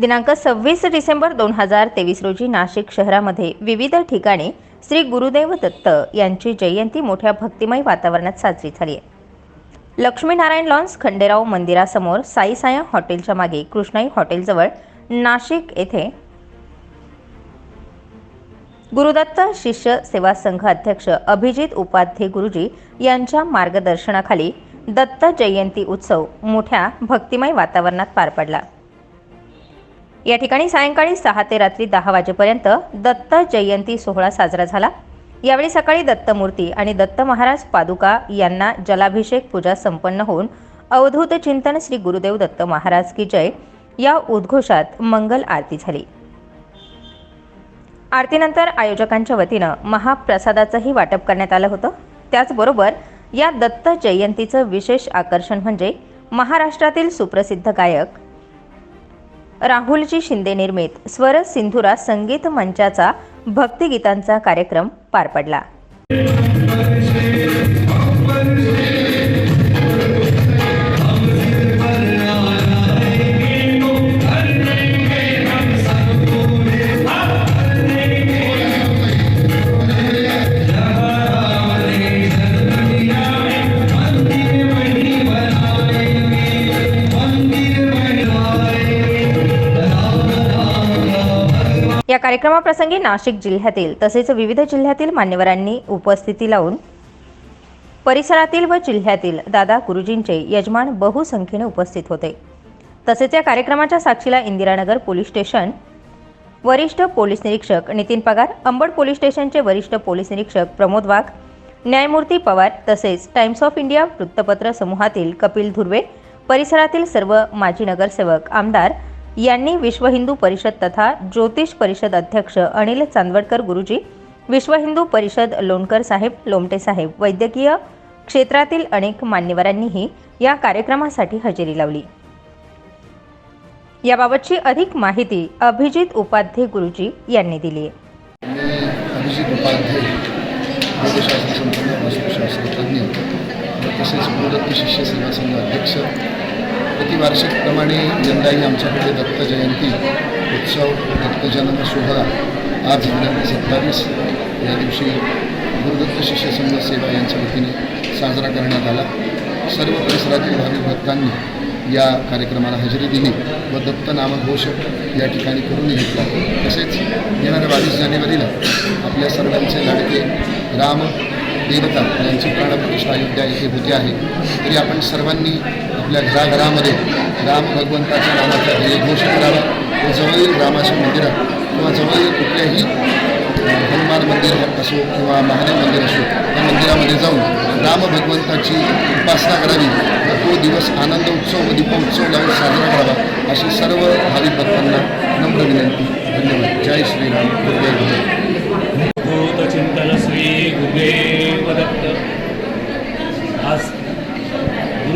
दिनांक सव्वीस डिसेंबर दोन हजार तेवीस रोजी नाशिक शहरामध्ये विविध ठिकाणी श्री गुरुदेव दत्त यांची जयंती मोठ्या भक्तिमय वातावरणात साजरी झाली आहे. लक्ष्मीनारायण लॉन्स खंडेराव मंदिरासमोर साई साया हॉटेलच्या मागे कृष्णाई हॉटेलजवळ नाशिक येथे गुरुदत्त शिष्य सेवा संघ अध्यक्ष अभिजित उपाध्ये गुरुजी यांच्या मार्गदर्शनाखाली दत्त जयंती उत्सव मोठ्या भक्तिमय वातावरणात पार पडला. या ठिकाणी सायंकाळी सहा ते रात्री दहा वाजेपर्यंत दत्त जयंती सोहळा साजरा झाला. यावेळी सकाळी दत्तमूर्ती आणि दत्त महाराज पादुका यांना जलाभिषेक पूजा संपन्न होऊन अवधूत चिंतन श्री गुरुदेव दत्त महाराज की जय या उद्घोषात मंगल आरती झाली. आरतीनंतर आयोजकांच्या वतीनं महाप्रसादाचंही वाटप करण्यात आलं होतं. त्याचबरोबर या दत्त जयंतीचं विशेष आकर्षण म्हणजे महाराष्ट्रातील सुप्रसिद्ध गायक राहुलजी शिंदे निर्मित स्वर सिंधुरा संगीत मंचाचा भक्तिगीतांचा कार्यक्रम पार पडला. कार्यक्रमाप्रसंगी नाशिक जिल्ह्यातील तसेच विविध जिल्ह्यातील मान्यवरांनी उपस्थिती लावून परिसरातील व जिल्ह्यातील दादा गुरुजींचे यजमान बहुसंख्येने उपस्थित होते. तसेच या कार्यक्रमाच्या साक्षीला इंदिरानगर पोलीस स्टेशन वरिष्ठ पोलीस निरीक्षक नितीन पगार अंबड पोलीस स्टेशनचे वरिष्ठ पोलीस निरीक्षक प्रमोद वाघ न्यायमूर्ती पवार तसेच टाइम्स ऑफ इंडिया वृत्तपत्र समूहातील कपिल धुर्वे परिसरातील सर्व माजी नगरसेवक आमदार यांनी विश्व हिंदू परिषद तथा ज्योतिष परिषद अध्यक्ष अनिल चांदवडकर गुरुजी विश्व हिंदू परिषद लोणकर साहेब लोमटे साहेब वैद्यकीय क्षेत्रातील अनेक मान्यवरांनीही या कार्यक्रमासाठी हजेरी लावली. याबाबतची अधिक माहिती अभिजित उपाध्ये गुरुजी यांनी दिली आहे. अभिजित उपाध्ये तसेच शिष्य सेवा संघ अध्यक्ष प्रतिवार्षिकप्रमाणे यंदाही आमच्याकडे दत्त जयंती उत्सव दत्तजन्म सोहळा आज दिनांक सत्तावीस. या दिवशी गुरुदत्त शिष्य संघ सेवा यांच्या वतीने साजरा करण्यात आला. सर्व परिसरातील भाविक भक्तांनी या कार्यक्रमाला हजेरी दिली व दत्त नामघोष या ठिकाणी करून घेतला. तसेच येणाऱ्या बावीस जानेवारीला आपल्या सर्वांचे लाडके राम देवता यांची प्राणप्रतिष्ठा अयोध्या येथे होते आहे. तरी आपण सर्वांनी आपल्या घराघरामध्ये राम भगवंताच्या नामाचा ध्येयघोष करावा व जवळील रामाच्या मंदिरात किंवा जवळील कुठल्याही हनुमान मंदिर असो किंवा महादेव मंदिर असो त्या मंदिरामध्ये जाऊन राम भगवंताची उपासना करावी व तो दिवस आनंद उत्सव व दीपोत्सव लावून साजरा करावा अशी सर्व भावी भक्तांना नम्र विनंती. धन्यवाद. जय श्रीराम. गुरुदेव दत्त. भूतचिंतन श्री गुरुदेव दत्त.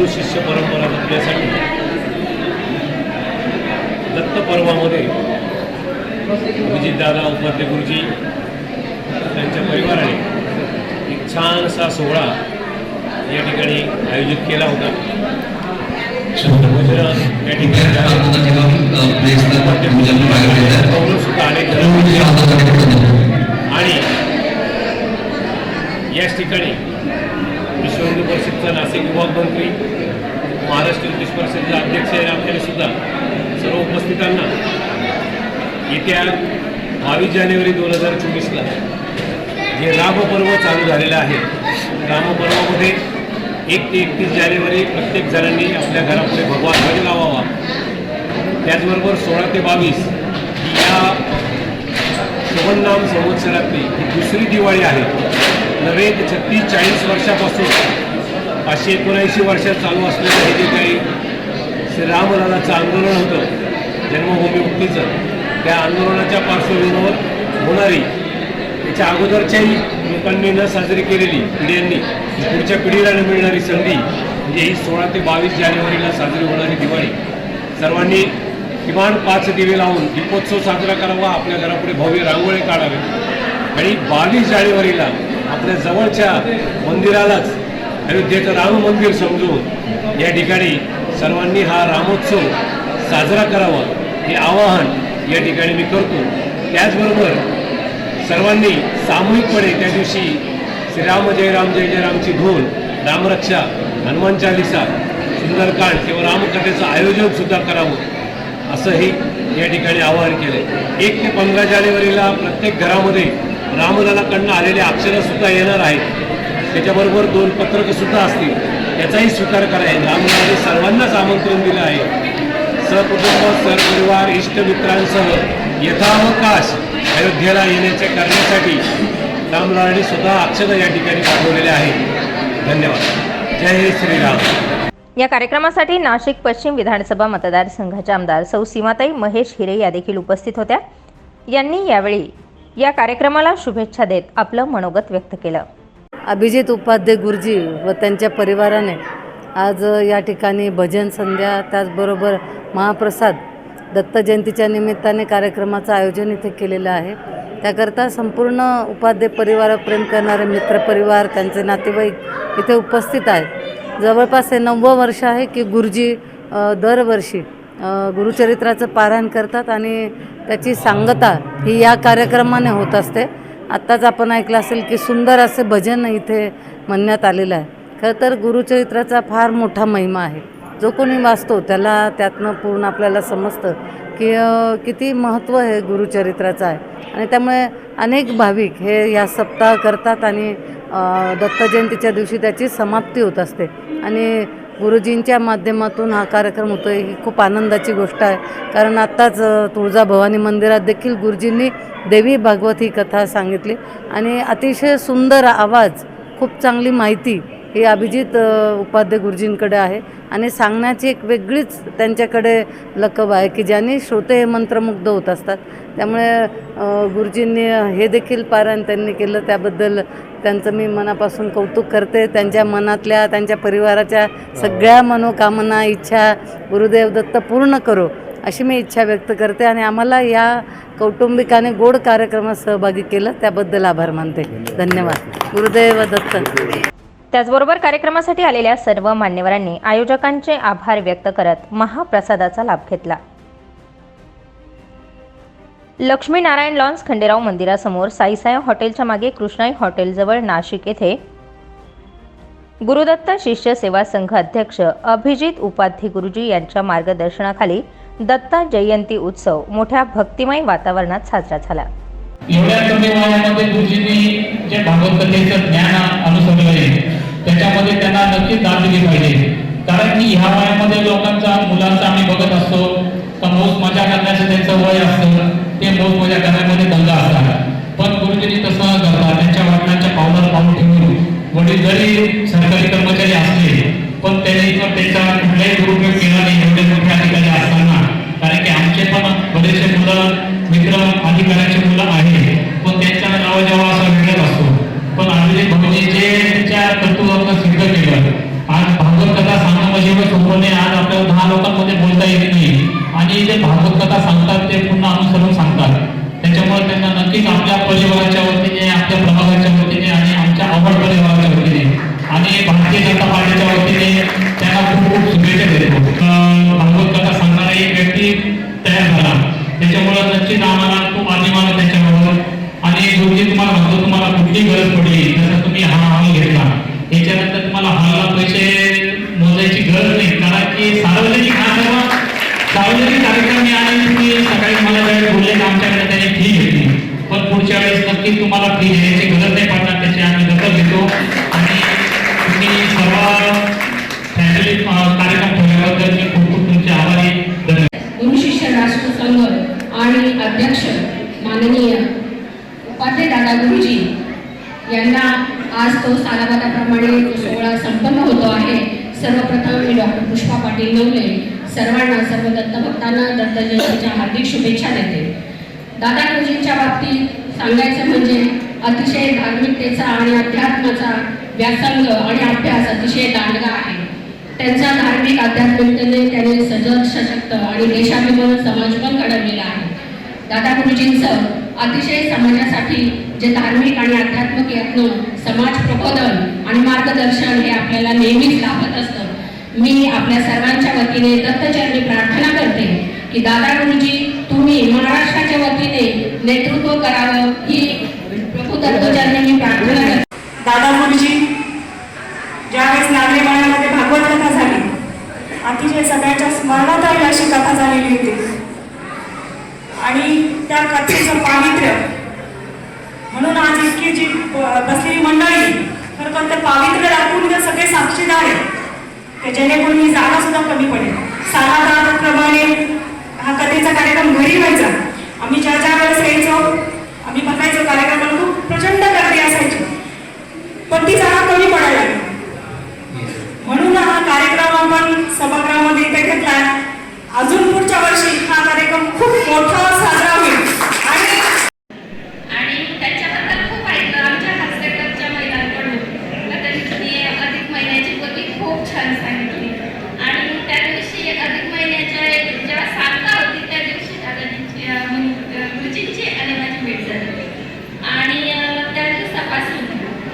गुरु शिष्य परंपरा जपण्यासाठी दत्त पर्वामध्ये अभिजितदादा उपाध्ये गुरुजी त्यांच्या परिवाराने एक छानसा सोहळा या ठिकाणी आयोजित केला होता. भजनं या ठिकाणी आणि याच ठिकाणी विश्व हिंदू परिषदचा नाशिक विभाग मंत्री महाराष्ट्र ज्योतिष परिषदेचे अध्यक्ष आमच्याकडे सुद्धा सर्व उपस्थितांना येत्या बावीस जानेवारी दोन हजार चोवीसला जे रामपर्व चालू झालेलं आहे रामपर्वामध्ये एक ते एकतीस जानेवारी प्रत्येक जणांनी आपल्या घरापुढे भगवा ध्वज लावावा. त्याचबरोबर सोळा ते बावीस या शोभननाम संवत्सरातली ही दुसरी दिवाळी आहे. नव्हे छत्तीस चाळीस वर्षापासून पाचशे एकोणऐंशी वर्षात चालू असलेलं हे जे काही श्रीरामलालाचं आंदोलन होतं जन्मभूमी मुक्तीचं त्या आंदोलनाच्या पार्श्वभूमीवर होणारी त्याच्या अगोदरच्याही लोकांनी न साजरी केलेली पिढ्यांनी पुढच्या पिढीला न मिळणारी संधी म्हणजे ही सोळा ते बावीस जानेवारीला साजरी होणारी दिवाळी. सर्वांनी किमान पाच दिवे लावून दीपोत्सव साजरा करावा आपल्या घरापुढे भव्य रांगोळी काढावे. आणि बावीस जानेवारीला आपल्या जवळच्या मंदिरालाच अयोध्येचं राम मंदिर समजून या ठिकाणी सर्वांनी हा रामोत्सव साजरा करावा हे आवाहन या ठिकाणी मी करतो. त्याचबरोबर सर्वांनी सामूहिकपणे त्या दिवशी श्रीराम जय राम जय जय रामची धून रामरक्षा हनुमान चालिसा सुंदरकांड किंवा रामकथेचं आयोजन सुद्धा करावं असंही या ठिकाणी आवाहन केलं एक ते पंधरा जानेवारीला प्रत्येक घरामध्ये रामलालाकडनं आलेले अक्षरं सुद्धा येणार आहेत. त्याच्याबरोबर दोन पत्रकं सुद्धा असतील. त्याचाही स्वीकार करायला रामलालाने सर्वांनाच आमंत्रण दिलं आहे. सहकुटुंब सहपरिवार इष्टमित्रांसह यथावकाश अयोध्येला येण्याचे करण्यासाठी रामलालाने सुद्धा अक्षरं या ठिकाणी पाठवलेल्या आहेत. धन्यवाद. जय श्रीराम. या कार्यक्रमासाठी नाशिक पश्चिम विधानसभा मतदारसंघाच्या आमदार सौ सीमाताई महेश हिरे या देखील उपस्थित होत्या. यांनी यावेळी या कार्यक्रमाला शुभेच्छा देत आपलं मनोगत व्यक्त केलं. अभिजित उपाध्ये गुरुजी व त्यांच्या परिवाराने आज या ठिकाणी भजन संध्या त्याचबरोबर महाप्रसाद दत्त जयंतीच्या निमित्ताने कार्यक्रमाचं आयोजन इथे केलेलं आहे. त्याकरता संपूर्ण उपाध्ये परिवार प्रेम करणारे मित्रपरिवार त्यांचे नातेवाईक इथे उपस्थित आहेत. जवळपास हे नववं वर्ष आहे की गुरुजी दरवर्षी गुरुचरित्राचं पारायण करतात आणि त्याची सांगता ही या कार्यक्रमाने होत असते. आत्ताच आपण ऐकलं असेल की सुंदर असे भजन इथे म्हणण्यात आलेलं आहे. खरं तर गुरुचरित्राचा फार मोठा महिमा आहे. जो कोणी वाचतो त्याला त्यातनं पूर्ण आपल्याला समजतं की किती महत्त्व हे गुरुचरित्राचं आहे. आणि त्यामुळे अनेक भाविक हे या सप्ताह करतात आणि दत्तजयंतीच्या दत्त जयंतीच्या दिवशी त्याची समाप्ती होत असते. आणि गुरुजींच्या माध्यमातून हा कार्यक्रम होतो ही खूप आनंदाची गोष्ट आहे. कारण आत्ताच तुळजाभवानी मंदिरात देखील गुरुजींनी देवी भागवत ही कथा सांगितली. आणि अतिशय सुंदर आवाज खूप चांगली माहिती ही अभिजित अ, उपाध्ये गुरुजींकडे आहे. आणि सांगण्याची एक वेगळीच त्यांच्याकडे लकब आहे की ज्यांनी श्रोते हे मंत्रमुग्ध होत असतात. त्यामुळे गुरुजींनी हे देखील पारायण त्यांनी केलं. त्याबद्दल त्यांचं मी मनापासून कौतुक करते. त्यांच्या मनातल्या त्यांच्या परिवाराच्या सगळ्या मनोकामना इच्छा गुरुदेव दत्त पूर्ण करो अशी मी इच्छा व्यक्त करते. आणि आम्हाला या कौटुंबिकाने गोड कार्यक्रमात सहभागी केलं त्याबद्दल आभार मानते. धन्यवाद. गुरुदेव दत्त. त्याचबरोबर कार्यक्रमासाठी आलेल्या सर्व मान्यवरांनी आयोजकांचे आभार व्यक्त करत महाप्रसादाचा लाभ घेतला. लक्ष्मीनारायण लॉन्स खंडेराव मंदिरासमोर साईसाई हॉटेलच्या मागे कृष्णाई हॉटेलजवळ नाशिक येथे गुरुदत्त शिष्य सेवा संघ अध्यक्ष अभिजित उपाध्ये गुरुजी यांच्या मार्गदर्शनाखाली दत्ता जयंती उत्सव मोठ्या भक्तिमय वातावरणात साजरा झाला. एवढ्या कमी वयामध्ये गुरुजींनी जे भागवत कथेचं ज्ञान अनुसरलंय त्याच्यामध्ये त्यांना नक्की दाद दिली पाहिजे. कारण की ह्या वयामध्ये लोकांचा मुलांचा आम्ही बघत असतो पण मौज मजा करण्याचं त्यांचं वय असतं ते मौज मजा करण्यामध्ये दंगा असतात. पण गुरुजींनी तसं करता त्यांच्या वडिलांच्या पावलावर पाऊल ठेवून वडील जरी सरकारी कर्मचारी असले पण त्यांनी पण त्यांचा कुठलाही दुरुपयोग केला नाही एवढे मोठ्या अधिकारी असताना. कारण की आमचे पण बरेचसे मुलं मित्र अधिकाऱ्यांचे मुलं आहेत पण त्यांच्या नाव जेव्हा असा मिळत असतो. पण आम्ही भाऊनी जे त्यांच्या कर्तृत्वानं सिद्ध केलं आज भागवत कथा सांगणं म्हणजे सोपं नाही आज आपल्याला दहा लोकांमध्ये बोलता येत आणि जे भागवत कथा सांगतात ते पुन्हा अनुसरून सांगतात. त्याच्यामुळे त्यांना नक्कीच आपल्या परिवाराच्या पुष्पा पाटील नवले सर्वांना सर्व दत्तभक्तांना दत्त जयंतीच्या हार्दिक शुभेच्छा देते. दादा गुरुजींच्या बाबतीत सांगायचं म्हणजे अतिशय धार्मिकतेचा आणि अध्यात्माचा व्यासंग आणि अभ्यास अतिशय दांडगा आहे. त्यांच्या धार्मिक आध्यात्मिकतेने त्याने सजग सशक्त आणि देशाभिमान समाज पण घडवलेला आहे. दादा गुरुजींचं अतिशय समाजासाठी जे धार्मिक आणि आध्यात्मिक यत्न समाज प्रबोधन आणि मार्गदर्शन हे आपल्याला नेहमीच लाभत असतं. मी आपल्या सर्वांच्या वतीने दत्तचरणी प्रार्थना करते की दादा गुरुजी तुम्ही महाराष्ट्राच्या वतीने नेतृत्व करावं ही प्रभू दत्तचरणी मी प्रार्थना करते. दादा गुरुजी ज्यावेळेस नागरी मळ्यामध्ये भागवत कथा झाली अतिशय सगळ्यांच्या स्मरणात राहील अशी कथा झालेली होती. आणि त्या कथेचं पावित्र्य म्हणून आज इतकी जी बसलेली मंडळी खरं तर ते पावित्र्य दाखवून सगळे साक्षीदार आहेत. जेणेकरून ही जागा सुद्धा कमी पडेल. सालादाप्रमाणे हा कथेचा कार्यक्रम घरी व्हायचा. आम्ही ज्या ज्या वेळेस यायचो आम्ही बघायचो कार्यक्रमाला खूप प्रचंड गर्दी असायची. पण ती जागा कमी पडायला लागली. म्हणून हा कार्यक्रम आपण सभागृहामध्ये इथे घेतला. अजून पुढच्या वर्षी हा कार्यक्रम खूप मोठा साजरा होईल आणि आणि त्यांच्याबद्दल खूप ऐकलं आमच्या हास्यकरच्या मैदानकडून तर त्यांनी अधिक महिन्याची पती खूप छान सांगितली आणि त्या दिवशी अधिक महिन्याच्या एक- जेव्हा सांगता होती त्या दिवशी दादाजींची अं, म्हणजे, अं, गुरुजींची आणि माझी भेट झाली आणि अं, त्या दिवसापासून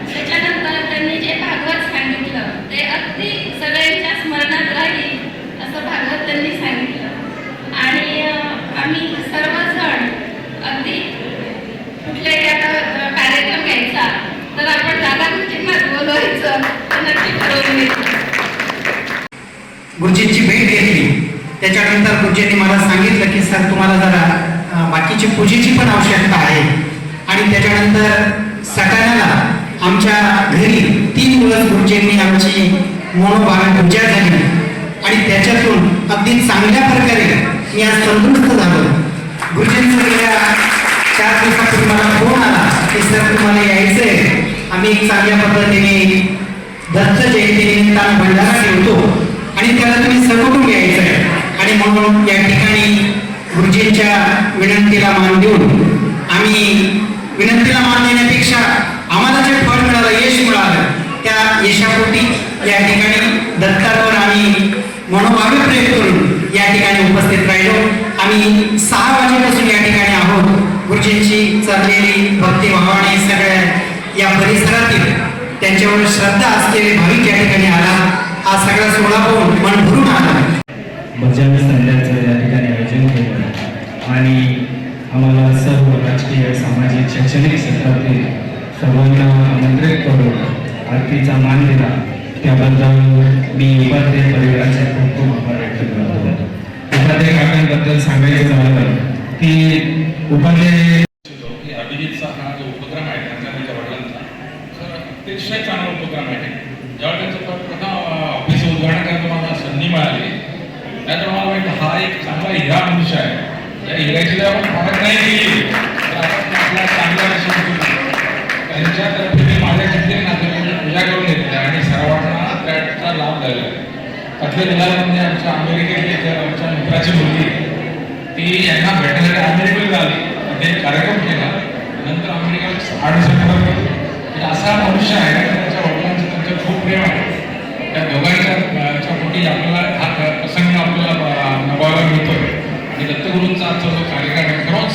त्याच्यानंतर त्यांनी जे भागवत सांगितलं ते अगदी सगळ्यांच्या स्मरणात राहील असं भागवत त्यांनी सांगितलं आणि अं, आम्ही सर्वजण अगदी कुठल्याही आता अ, कार्यक्रम घ्यायचा तर आपण दादा गुरुजींना बोलवायचं तर नक्की ठरवून घेतलं गुरुजींची भेट घेतली त्याच्यानंतर गुरुजींनी मला सांगितलं की सर तुम्हाला जरा अ, बाकीची पूजेची पण आवश्यकता आहे. आणि त्याच्यानंतर सकाळला आमच्या घरी तीन दिवस गुरुजींनी आमची मनोभावे पूजा झाली. आणि त्याच्यातून अगदी चांगल्या प्रकारे मी आज तंदुरुस्त झालो. गुरुजींचं गेल्या चार दिवसापूर्वी मला फोन आला की सर तुम्हाला यायचंय. आम्ही एक चांगल्या पद्धतीने दत्त जयंतीनिमित्तानं भंडारा ठेवतो आणि त्याला तुम्ही सकुटून घ्यायचं आहे आणि म्हणून या ठिकाणी गुरुजींच्या विनंतीला मान देऊन आम्ही विनंतीला मान देण्यापेक्षा आम्हाला जे फळ मिळालं यश मिळालं त्या यशापोटी या ठिकाणी दत्तावर आम्ही मनोभावी प्रयोग करून या ठिकाणी उपस्थित राहिलो. आम्ही सहा वाजेपासून या ठिकाणी आहोत. गुरुजींची चाललेली भक्ती भावाने सगळ्या या परिसरातील त्यांच्यावर श्रद्धा असलेले भाविक या ठिकाणी आला. हा सगळा सोहळा पाहून मन शैक्षणिक सत्रातील सर्वांना आमंत्रित करून आरतीचा मान दिला. त्याबद्दल मी उपाध्ये परिवाराचे खूप खूप आभार व्यक्त करतो. उपाध्ये काकांबद्दल सांगायचं झालं की उपाध्ये अभिजितचा हा जो उपक्रम आहे त्यांचा त्यांच्या वडिलांचा तर अतिशय चांगला उपक्रम आहे. जेव्हा त्यांचं प्रथम ऑफिस उद्घाटन करायला मला संधी मिळाली. त्याच्यामुळे मला वाटतं हा एक चांगला हिरा मनुष्य आहे. या हिऱ्याची आपण पाडत नाही केली तर आपण त्यांच्यातर्फे मी माझ्या जिल्ह्यात नातेवाईकांची पूजा करून घेतली आणि सर्वांना त्याचा लाभ झाला त्यातले उदाहरण म्हणजे आमच्या अमेरिकेतले एक आमच्या मित्राची मुलगी ती यांना भेटण्यासाठी अमेरिकेला आली. त्यांनी एक कार्यक्रम केला. नंतर अमेरिकेला आठ म्हणजे असा मनुष्य आहे की त्यांच्या वडिलांचं त्यांचं खूप प्रेम आहे. त्या दोघांच्या पोटी आपल्याला हा प्रसंग आपल्याला अं, नभायला मिळतो आणि दत्तगुरूंचा आजचा जो कार्यक्रम आहे खरंच